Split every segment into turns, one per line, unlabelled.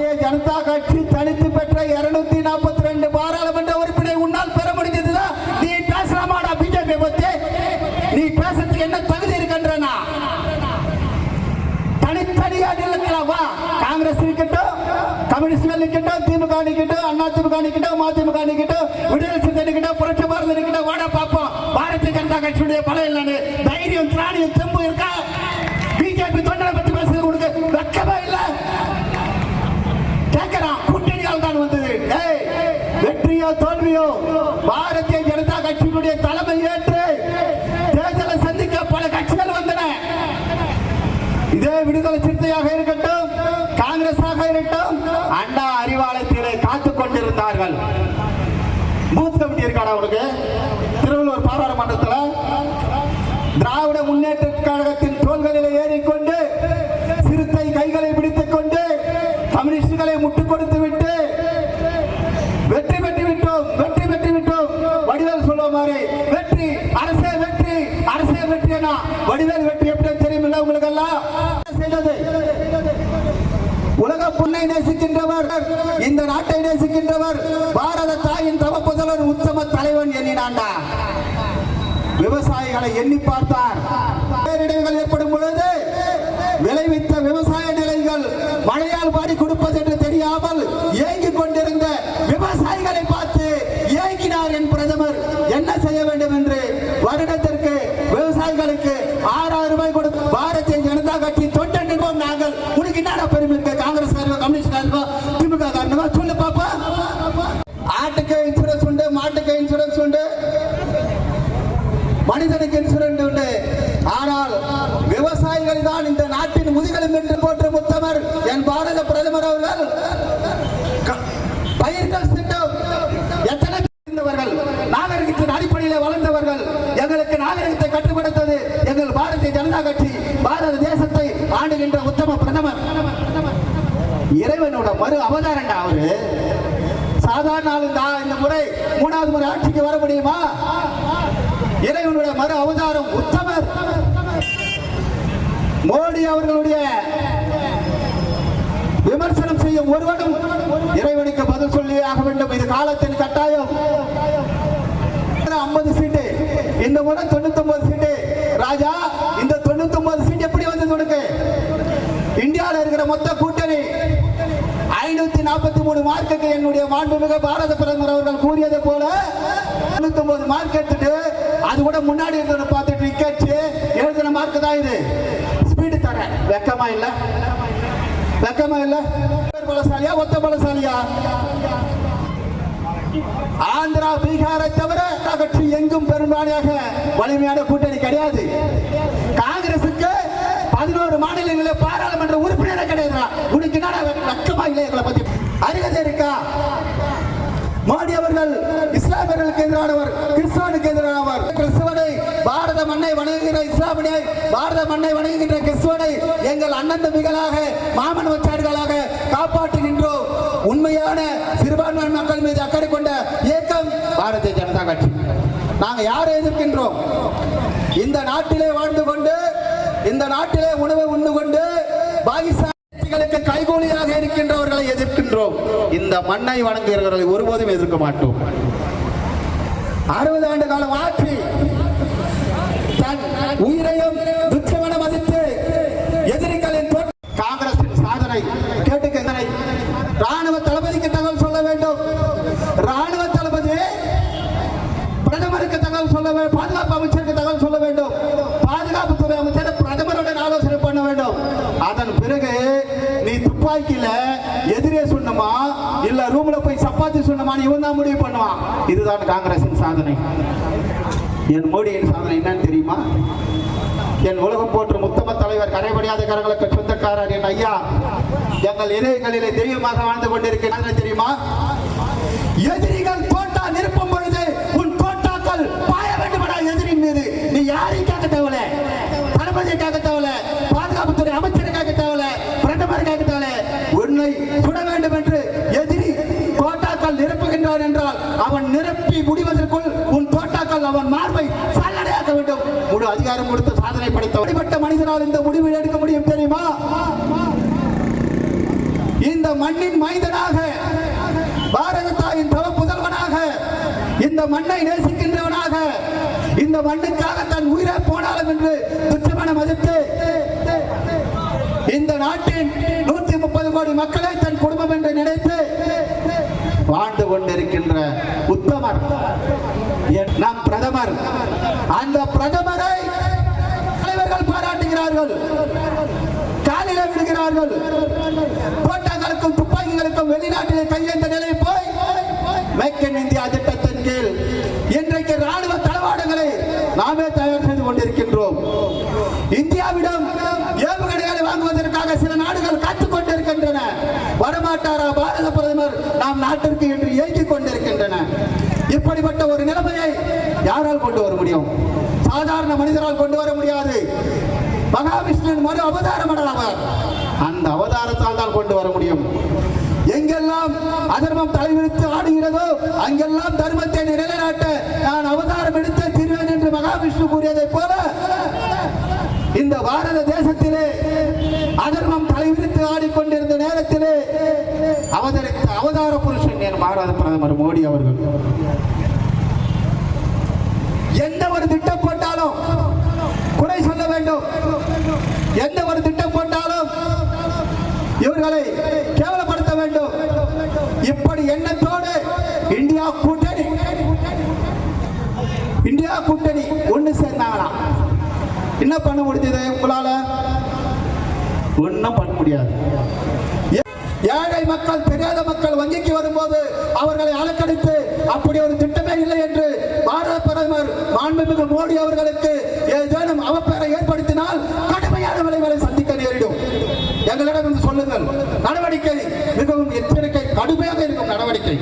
பாரதிய ஜனதா கட்சி தனித்து பெற்ற இருநூத்தி நாற்பத்தி ரெண்டு பாராளுமன்ற உறுப்பினை உன்னால் பெற முடிஞ்சதுன்னா நீ பேசலாமாடா பிஜேபி பத்தி? நீ பேசுறதுக்கு என்ன தகுதி இருக்கின்றனா? தனித்தனியா நிலக்கலாம் காங்கிரஸ் இருக்கட்டும் கம்யூனிஸ்ட் இருக்கட்டும் திமுக நிக்கட்டும் அண்ணா திமுக நிக்கட்டும் மதிமுக நிக்கட்டும் விடுதலை சிறுத்தை நிக்கட்டும் புரட்சி பாரதி நிக்கட்டும் வாட பார்ப்போம் பாரதிய ஜனதா கட்சியுடைய பலம் இல்லைன்னு தைரியம் திராணியம் தெம்பு இருக்கா பிஜேபி தொண்டரை பத்தி பேசுறது உனக்கு வெக்கமா இல்ல கேட்கிறான் கூட்டணியால் தான் வந்தது ஏய், முடியும் பாரதிய ஜனதா கட்சியினுடைய தலைமை ஏற்று தேர்தலை சந்திக்க பல கட்சிகள் வந்தன. இதே விடுதலை சிறுத்தையாக இருக்கட்டும் காங்கிரஸாக இருக்கட்டும் அண்ணா அறிவாலயத்திலே காத்துக் கொண்டிருந்தார்கள். பூத் கமிட்டி இருக்காடா உனக்கு? திருவள்ளூர் பாராளுமன்றத்தில் திராவிட முன்னேற்ற கழகத்தின் தோள்களில் ஏறிக்கொண்டு சிறுத்தை கைகளை பிடித்துக் கொண்டு கம்யூனிஸ்டுகளை முட்டுக் கொடுத்து விட்டு வெற்றி பெற்று விட்டோம் வெற்றி பெற்று விட்டோம் வடிவேல் சொல்ல மாதிரி வெற்றி அரசே வெற்றி அரசே வெற்றி என வடிவேல் வெற்றி எப்படி தெரியுமில்ல உங்களுக்கு எல்லாம் செய்தது. உலக பொண்ணை நேசிக்கின்றவர் இந்த நாட்டை நேசிக்கின்றவர் பாரத தாயின் தவ உத்தம தலைவன் எண்ணினாண்டா விவசாயிகளை எண்ணி பார்த்தார். பேரிடர்கள் ஏற்படும் பொழுது விளைவித்த விவசாய நிலைகள் மழையால் பாடி கொடுப்பது என்று தெரியாமல் ஏங்கிக் கொண்டிருந்த விவசாயிகளை பார்த்து ஏங்கினார் என் பிரதமர் என்ன செய்ய வேண்டும் என்று வருடத்திற்கு விவசாயிகளுக்கு ஆறாயிரம் ரூபாய் கொடுத்து பாரதிய ஜனதா கட்சி தொண்டன் நிற்போம் நாங்கள் உனக்கு என்னடா பெருமை இருக்கு காங்கிரஸ் காரங்க கம்யூனிஸ்ட் காரங்க திமுக காரங்க சொல்லு பாப்பா ஆட்டுக்கு இன்சூரன்ஸ் உண்டு மாட்டுக்கு இன்சூரன்ஸ் உண்டு மனிதனுக்கு இன்சூரன்ஸ் உண்டு. ஆனால் விவசாயிகள் தான் இந்த நாட்டின் முதுகெலும் என்று போற்ற முத்தமர் என் பாரத பிரதமர் அவர்கள். பயிர்கள் திட்டம் எத்தனை இருந்தவர்கள்? நாகரிகத்தின் அடிப்படையில் வளர்ந்தவர்கள். எங்களுக்கு நாகரிகத்தை கட்டுப்படுத்தது எங்கள் பாரதிய ஜனதா கட்சி பாரத தேசத்தை ஆண்டுகின்ற உத்தம பிரதமர். இறைவனோட மறு அவதாரண்டா அவரு? சாதாரண ஆளுந்தா இந்த முறை மூணாவது முறை ஆட்சிக்கு வர முடியுமா? இறைவனுடைய மறு அவதாரம் உத்தமர். மோடி அவர்களுடைய விமர்சனம் செய்யும் ஒருவனும் இறைவனுக்கு பதில் சொல்லி ஆக வேண்டும். இது காலத்தின் கட்டாயம். ஐம்பது சீட்டு. இந்த முறை தொண்ணூத்தி ஒன்பது சீட்டு. ராஜா இந்த தொண்ணூத்தி ஒன்பது சீட் எப்படி வந்தது உனக்கு? இந்தியாவில் இருக்கிற மொத்த கூட்டணி ஐநூத்தி நாற்பத்தி மூணு மார்க்குக்கு என்னுடைய மாண்புமிகு பாரத பிரதமர் அவர்கள் கூறியதை போல தொண்ணூத்தி ஒன்பது மார்க் எடுத்துட்டு அது கூட முன்னாடி இருந்தவனை பார்த்துட்டு நிக்கச்சு. எழுதின மார்க் தான் இது. ஸ்பீடு தரேன். வெக்கமா இல்ல? வெக்கமா இல்ல? பலசாலியா ஒத்த பலசாலியா? ஆந்திரா பீகாரை தவிர கட்சி எங்கும் பெரும்பான்மையாக வலிமையான கூட்டணி கிடையாது. காங்கிரசுக்கு பதினோரு மாநிலங்களில் பாராளுமன்ற உறுப்பினரே கிடையாது உனக்கு என்ன வெக்கமா இல்லை எங்களை பத்தி? அறிகதை இருக்கா? மோடி அவர்கள் எதிரானவர் கிறிஸ்தவனுக்கு எதிரானவர். கிறிஸ்துவனை பாரத மண்ணை வணங்குகிற இஸ்லாமியை பாரத மண்ணை வணங்குகின்ற கிறிஸ்துவனை எங்கள் அண்ணன் தம்பிகளாக மாமன் வச்சாடுகளாக காப்பாற்றுகின்றோம் உண்மையான சிறுபான்மை மக்கள் மீது அக்கறை கொண்ட இயக்கம் பாரதிய ஜனதா கட்சி. நாங்கள் யாரை எதிர்க்கின்றோம்? இந்த நாட்டிலே வாழ்ந்து கொண்டு இந்த நாட்டிலே உணவை உண்டு கொண்டு பாகிஸ்தான் கட்சிகளுக்கு கைகூலியாக இருக்கின்றவர்களை எதிர்க்கின்றோம். இந்த மண்ணை வணங்குகிறவர்களை ஒருபோதும் எதிர்க்க மாட்டோம். அறுபது ஆண்டு காலம் ஆட்சி தன் உயிரையும் துச்சமன மதித்து எதிரிகளின் தோற்ற- காங்கிரசின் சாதனை கேட்டுக்கங்களை ராணுவ தளபதிக்கு தகவல் சொல்ல வேண்டும். ராணுவ தளபதி பிரதமருக்கு தகவல் சொல்ல வேண்டும் பாதுகாப்பு அமைச்சருக்கு தகவல் சொல்ல வேண்டும். பாதுகாப்புத்துறை அமைச்சர் பிரதமருடன் ஆலோசனை பண்ண வேண்டும். அதன் பிறகு நீ துப்பாக்கியில எதிரே சொன்னமா இல்ல ரூம்ல போய் சப்பாத்தி சொன்னமான இவன் தான் முடிவு பண்ணுவான். இதுதான் காங்கிரசின் சாதனை. என் மோடியின் சாதனை என்னன்னு தெரியுமா? என் உலகம் போற்றும் உத்தம தலைவர் கரைபடியாத கரங்களுக்கு சொந்தக்காரர் என் ஐயா. எங்கள் இதயங்களிலே தெய்வமாக வாழ்ந்து கொண்டிருக்கிறார் தெரியுமா? எதிரிகள் தோட்டா நிரப்பும் பொழுது உன் தோட்டாக்கள் பாய வேண்டுமடா எதிரின் மீது நீ யாரையும் கேட்க தேவையில்ல தளபதியை கேட்க தேவையில்ல பாதுகாப்புத்துறை அமைச்சரை கேட்க தேவையில்ல பிரதமர் கேட்க தேவையில்ல உன்னை சுட வேண்டும் என்று எதிரி தோட்டாக்கள் நிரப்புகின்றான் என்றால் அவன் நிரப்பி முடிவதற்குள் உன் தோட்டாக்கள் அவன் மார்பை சல்லடையாக்க வேண்டும். முழு அதிகாரம் கொடுத்து சாதனை படைத்த அப்படிப்பட்ட மனிதனால் இந்த முடிவை எடுக்க முடியும் தெரியுமா? இந்த மண்ணின் மைந்தனாக பாரத தாயின் தவ புதல்வனாக இந்த மண்ணை நேசிக்கின்றவனாக இந்த மண்ணுக்காக தன் உயிரை போனாலும் என்று துச்சமன மதித்து இந்த நாட்டின் நூத்தி முப்பது கோடி மக்களை தன் குடும்பம் என்று நினைத்து வாழ்ந்து கொண்டிருக்கின்ற உத்தமர். என் நம் பிரதமர். அந்த பிரதமரை தலைவர்கள் பாராட்டுகிறார்கள். காலில விடுகிறார்கள் தோட்டங்களுக்கும் துப்பாக்கிகளுக்கும் வெளிநாட்டிலே கையெழுந்த நிலை போய் மேக் இன் இந்தியா திட்டத்தின் கீழ் இன்றைக்கு ராணுவ தளவாடங்களை நாமே தயார் செய்து கொண்டிருக்கின்றோம். இந்தியாவிடம் வரமாட்டாரா பாரத பிரதமர் நாம் நாட்டிற்கு என்று இயக்கிக் கொண்டிருக்கின்றன. இப்படிப்பட்ட ஒரு நிலைமையை யாரால் கொண்டு வர முடியும்? சாதாரண மனிதரால் கொண்டு வர முடியாது. மகாவிஷ்ணுவின் மறு அவதாரம் அவர் அந்த அவதாரத்தால் தான் கொண்டு வர முடியும். எங்கெல்லாம் அதர்மம் தலைவிரித்து ஆடுகிறதோ அங்கெல்லாம் தர்மத்தை நிலைநாட்ட நான் அவதாரம் எடுத்து தீர்வேன் என்று மகாவிஷ்ணு கூறியதைப் போல இந்த பாரத தேசத்திலே அதர்மம் தலைவிரித்து ஆடிக்கொண்டிருந்த நேரத்திலே அவதரித்த அவதார புருஷன் என் பாரத பிரதமர் மோடி அவர்கள். எந்த ஒரு திட்டம் போட்டாலும் குறை சொல்ல வேண்டும். எந்த ஒரு திட்டம் போட்டாலும் இவர்களை கேவலப்படுத்த வேண்டும். இப்படி எண்ணத்தோடு இந்தியா கூட்டணி. இந்தியா கூட்டணி ஒன்று சேர்ந்தாங்களாம். என்ன பண்ண முடிஞ்சது உங்களால? ஒண்ணும் பண்ண முடியாது. ஏழை மக்கள் தெரியாத மக்கள் வங்கிக்கு வரும்போது அவர்களை அலக்கடித்து அப்படி ஒரு திட்டமே இல்லை என்று பாரத பிரதமர் மாண்புமிகு மோடி அவர்களுக்கு ஏதேனும் அவப்பெயரை ஏற்படுத்தினால் கடுமையான விளைவுகளை சந்திக்க நேரிடும். எங்களிடம் என்று சொல்லுங்கள் நடவடிக்கை மிகவும் எச்சரிக்கை கடுமையாக இருக்கும் நடவடிக்கை.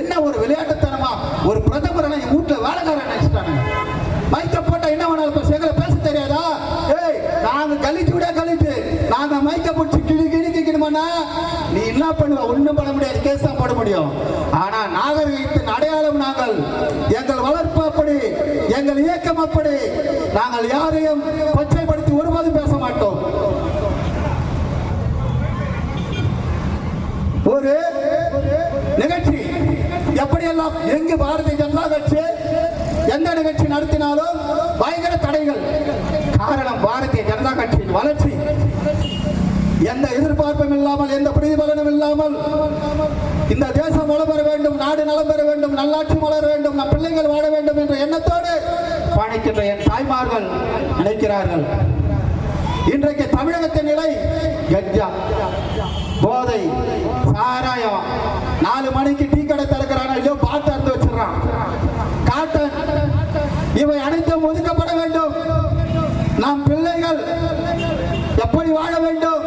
என்ன ஒரு விளையாட்டுத்தனமா ஒரு பிரதமர் வீட்டில் வேலைக்காரன் கிளி நீ என்ன பண்ணுவ? ஒண்ணும் பண்ண முடியாது. கேஸ் தான் போட முடியும். ஆனா நாகரிகத்தின் அடையாளம் நாங்கள். எங்கள் வளர்ப்பு அப்படி எங்கள் இயக்கம் அப்படி. நாங்கள் யாரையும் கொச்சைப்படுத்தி ஒருபோதும் பேச மாட்டோம். ஒரு நிகழ்ச்சி. எப்படியெல்லாம் எங்கு பாரதிய ஜனதா கட்சி எந்த நிகழ்ச்சி நடத்தினாலும் பயங்கர தடைகள். காரணம் பாரதிய ஜனதா கட்சியின் வளர்ச்சி. எந்த எதிர்பார்ப்பும் இல்லாமல் எந்த பிரதிபலனும் இல்லாமல் இந்த தேசம் வளம் வேண்டும் நாடு நலம் பெற வேண்டும் நல்லாட்சி வளர வேண்டும் நம் பிள்ளைகள் வாழ வேண்டும் என்ற எண்ணத்தோடு பயணிக்கின்ற என் தாய்மார்கள் நினைக்கிறார்கள். இன்றைக்கு தமிழகத்தின் நிலை கஞ்சா போதை சாராயம். நாலு மணிக்கு டீ கடை திறக்கிறான் ஐயோ பாட்டு அறுத்து வச்சிடறான். காட்டன் இவை அனைத்தும் ஒதுக்கப்பட வேண்டும். நம் பிள்ளைகள் எப்படி வாழ வேண்டும்?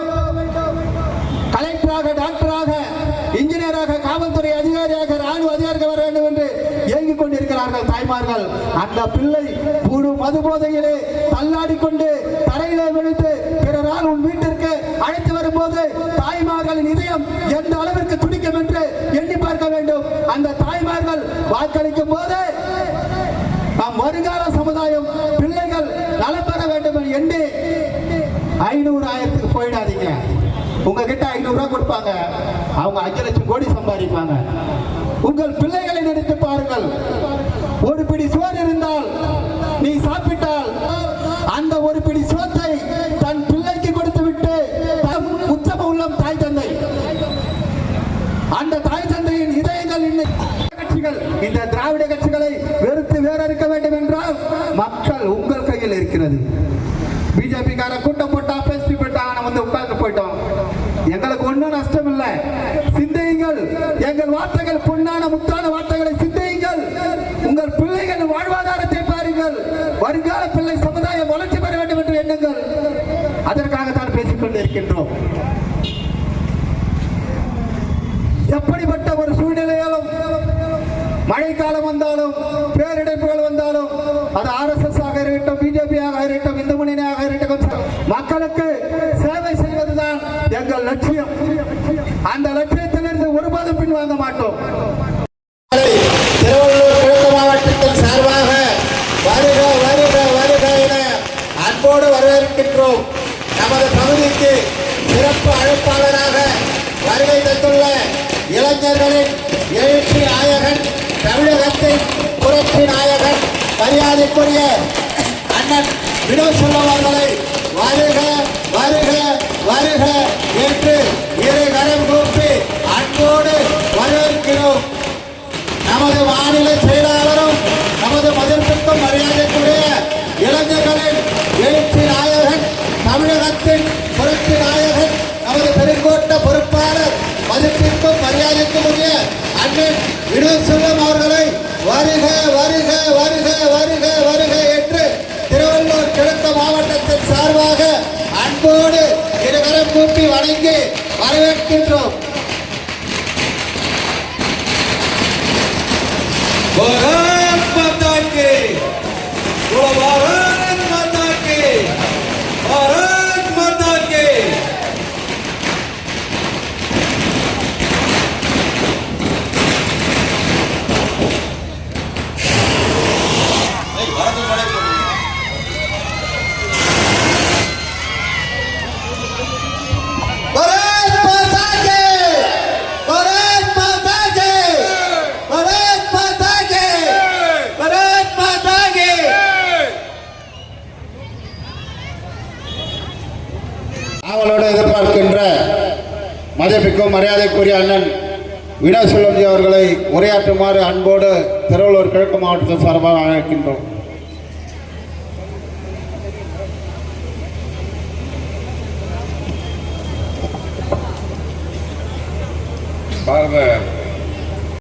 தாய்மார்கள் அந்த பிள்ளை புழு மது போதையிலே தள்ளாடி கொண்டு தரையிலே விழுந்து பிறரால் உன் வீட்டிற்கு அழைத்து வரும்போது தாய்மார்களின் இதயம் எந்த அளவிற்கு துடிக்கும் என்று எண்ணி பார்க்க வேண்டும். அந்த தாய்மார்கள் வாக்களிக்கும் போது நம் வருங்கால சமுதாயம் பிள்ளைகள் நலம் பெற வேண்டும் என்று எண்ணி ஐநூறு ஆயிரத்துக்கு போயிடாதீங்க. உங்ககிட்ட ஐநூறு ரூபாய் கொடுப்பாங்க. அவங்க அஞ்சு லட்சம் கோடி சம்பாதிப்பாங்க. உங்கள் பிள்ளைகளை நினைத்து பாருங்கள். ஒரு பிடி சோறு இருந்தால் நீ சாப்பிட்டால் அந்த ஒரு பிடி சோத்தை தன் பிள்ளைக்கு கொடுத்து விட்டு உச்சம உள்ளம் தாய் தந்தை. அந்த தாய் தந்தையின் இதயங்கள் இன்னைக்கு கட்சிகள் இந்த திராவிட கட்சிகளை வெறுத்து வேற வேண்டும் என்றால் மக்கள் உங்கள் கையில் இருக்கிறது. பிஜேபி கார கூட்டம் போட்டா பேசி போட்டா வந்து உட்கார்ந்து போயிட்டோம். எங்களுக்கு ஒன்றும் நஷ்டம் இல்லை சிந்தையுங்கள். எங்கள் வார்த்தைகள் பொன்னான முத்தான வார்த்தைகளை சிந்தியுங்கள் உங்கள் பிள்ளைகள் வாழ்வாதாரத்தை பாருங்கள் வருங்கால பிள்ளை சமுதாயம் வளர்ச்சி பெற வேண்டும் என்று எண்ணுங்கள் அதற்காக தான் பேசிக் கொண்டிருக்கின்றோம் எப்படிப்பட்ட ஒரு சூழ்நிலையாலும் மழைக்காலம் வந்தாலும் பேரிடைப்புகள் வந்தாலும் அது ஆர்எஸ்எஸ் ஆக இருக்கட்டும் பிஜேபியாக இருக்கட்டும் இந்து முன்னணியாக இருக்கட்டும் மக்களுக்கு சேவை செய்வதுதான் எங்கள் லட்சியம். அந்த லட்சியத்திலிருந்து ஒருபோதும் பின்வாங்க மாட்டோம்.
திருவள்ளூர் கிழக்கு மாவட்டத்தின் சார்பாக வருக வருக வருக என அன்போடு வரவேற்கின்றோம். நமது சிறப்பு
அழைப்பாளராக வருகை தந்துள்ள இளைஞர்களின் எழுச்சி நாயகன் தமிழகத்தின் புரட்சி நாயகன் மரியாதைக்குரிய அண்ணன் வினோத் செல்வம் வருக வருக வருக என்று இரு கரம் கூப்பி அன்போடு வரவேற்கிறோம். நமது மாநில செயல் அழைக்கக்கூடிய அண்ணன் வினோத்சவம் அவர்களை வருக வருக வருக வருக வருக என்று திருவள்ளூர் கிழக்கு மாவட்டத்தின் சார்பாக அன்போடு இருகரம் கூட்டி வணங்கி வரவேற்கின்றோம் Bora! ஆவலோடு எதிர்பார்க்கின்ற மதிப்பிற்கும் மரியாதைக்குரிய அண்ணன் வினோத் செல்வம்ஜி அவர்களை உரையாற்றுமாறு அன்போடு திருவள்ளூர் கிழக்கு மாவட்டத்தின் சார்பாக அழைக்கின்றோம்.